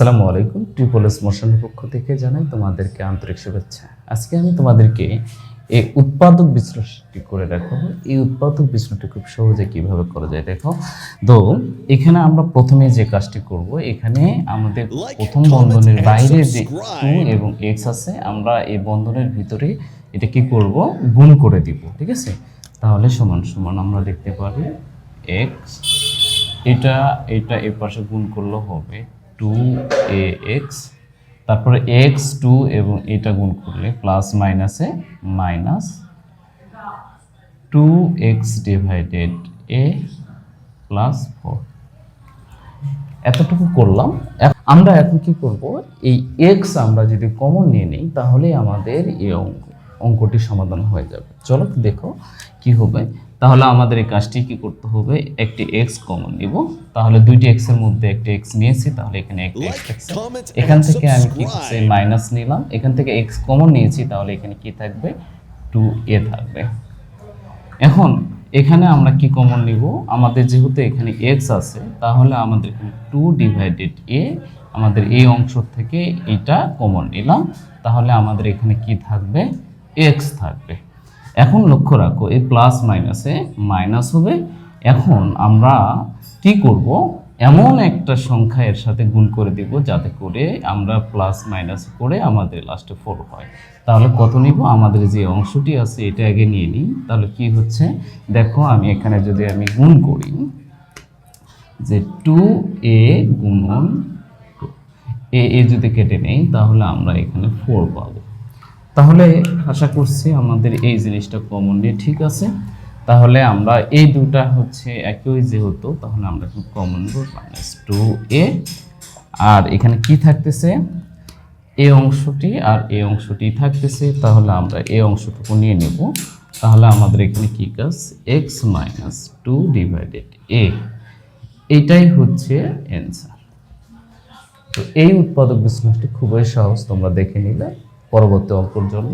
আসসালামু আলাইকুম triple S মোশনের পক্ষ থেকে জানাই তোমাদেরকে আন্তরিক শুভেচ্ছা। আজকে আমি তোমাদেরকে এই উৎপাদক বিশ্লেষণটি করে দেখাবো। এই উৎপাদক বিশ্লেষণটি খুব সহজে কীভাবে করা যায় দেখো। তো এখানে আমরা প্রথমে যে কাজটি করব এখানে আমাদের প্রথম বন্ধনের বাইরে যে টু এবং এক্স আছে আমরা এই বন্ধনের ভিতরে এটা কি করব? গুণ করে দিব ঠিক আছে? তাহলে সমান সমান আমরা দেখতে পারি এক্স এটা এটা এর পাশে গুণ করলে হবে টু এ এক্স তারপরে এক্স টু এবং এটা গুণ করলে প্লাস মাইনাসে minus two x divided a plus four এতটুকু করলাম। আমরা এখন কি করব? এই এক্স আমরা যদি কমন নিয়ে নিই তাহলে আমাদের এই অঙ্ক অঙ্কটি সমাধান হয়ে যাবে। চলো দেখো কি হবে। তাহলে আমাদের এই কাজটি কি করতে হবে? একটি এক্স কমন নিব। তাহলে দুইটি এক্সের মধ্যে একটি এক্স নিয়েছি তাহলে এখানে একটি এক্স থাকছে। এখান থেকে আমি কি করছি মাইনাস নিলাম। এখান থেকে এক্স কমন নিয়েছি তাহলে এখানে কি থাকবে? টু এ থাকবে। এখন এখানে আমরা কি কমন নিব? আমাদের যেহেতু এখানে এক্স আছে তাহলে আমাদের এখানে টু ডিভাইডেড এ আমাদের এই অংশ থেকে এটা কমন নিলাম। তাহলে আমাদের এখানে কি থাকবে? এক্স থাকবে। এখন লক্ষ্য রাখো এই প্লাস মাইনাসে মাইনাস হবে। এখন আমরা কি করব? এমন একটা সংখ্যা এর সাথে গুণ করে দিব যাতে করে আমরা প্লাস মাইনাস করে আমাদের লাস্টে ফোর হয়। তাহলে কত নিব? আমাদের যে অংশটি আছে, এটা আগে নিয়ে নিই। তাহলে কি হচ্ছে? দেখো, আমি এখানে যদি আমি গুণ করি, যে টু এ গুণন এ যদি কেটে নেই, তাহলে আমরা এখানে ফোর পাবো। তাহলে আশা করছি আমাদের এই জিনিসটা কমন নিয়ে ঠিক আছে। তাহলে আমরা এই দুটা হচ্ছে একই যেহেতু, তাহলে আমরা এখন কমন মাইনাস টু এ আর এখানে কি থাকতেছে? এ অংশটি আর এই অংশটি থাকতেছে, তাহলে আমরা এ অংশটুকু নিয়ে নেব। তাহলে আমাদের এখানে কি কাজ? X minus two divided a এইটাই হচ্ছে অ্যান্সার তো এই উৎপাদক বিশ্লেষণটি খুবই সহজ, তোমরা দেখে নিলে। পরবর্তী অঙ্কর জন্য।